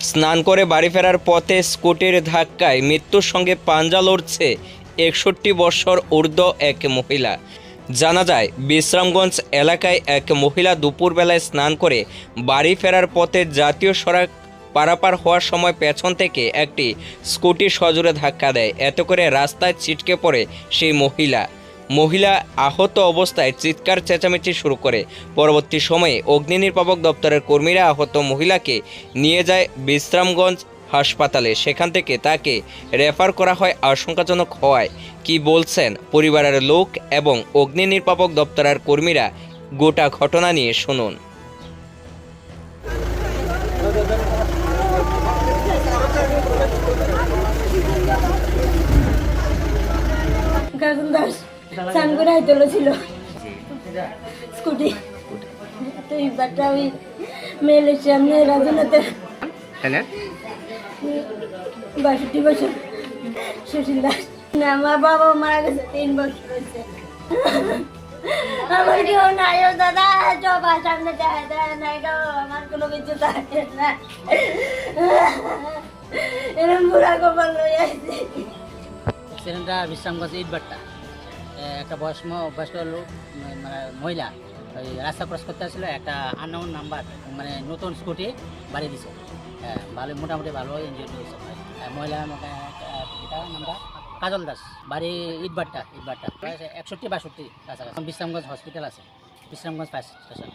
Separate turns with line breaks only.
স্নান করে বাড়ি ফেরার পথে স্কুটির ধাক্কায় মৃত্যুর সঙ্গে পাঞ্জা লড়ছে একষট্টি বছর ঊর্ধ্ব এক মহিলা। জানা যায়, বিশ্রামগঞ্জ এলাকায় এক মহিলা দুপুরবেলায় স্নান করে বাড়ি ফেরার পথে জাতীয় সড়ক পারাপার হওয়ার সময় পেছন থেকে একটি স্কুটি সজোরে ধাক্কা দেয়। এত করে রাস্তায় ছিটকে পড়ে সেই মহিলা। মহিলা আহত অবস্থায় চিৎকার চেঁচামেচি শুরু করে। পরবর্তী সময়ে অগ্নি নির্বাপক দপ্তরের কর্মীরা আহত মহিলাকে নিয়ে যায় বিশ্রামগঞ্জ হাসপাতালে। সেখান থেকে তাকে রেফার করা হয় আশঙ্কাজনক হওয়ায়। কি বলছেন পরিবারের লোক এবং অগ্নি নির্বাপক দপ্তরের কর্মীরা? গোটা ঘটনা নিয়ে শুনুন।
কাকুন দাস। স্নান করে হাইতলো ছিল স্কুটি। তো এইবারটা ওই মেল আমি রাজনাতে বাষট্টি বছর। সুশীল দাস। না আমার বাবা মারা গেছে তিন বছর হয়েছে। আমার কেউ নাই ও দাদা সবার সামনে দেয় দেয় নাই গো আমার কোনো কিছু থাকে না। এরকম বুড়া কপাল লই আসছে
অ্যাক্সিডেন্টটা বিশ্রামগঞ্জ ইটবাট্টা এ, একটা বয়স্ক বয়স্ক লোক মানে মহিলা। ওই রাস্তা ক্রস করতে আসলে একটা আননাউন নাম্বার মানে নতুন স্কুটি বাড়ি দিছে। হ্যাঁ ভালো মোটামুটি ভালো ইঞ্জিন হয়েছে হ্যাঁ, মহিলা নামটা কাজল দাস বাড়ি ইটবাট্টা ইটবাট্টা একষট্টি বাষট্টি কাছাকাছি। বিশ্রামগঞ্জ হসপিটাল আছে বিশ্রামগঞ্জ ফায়ার স্টেশন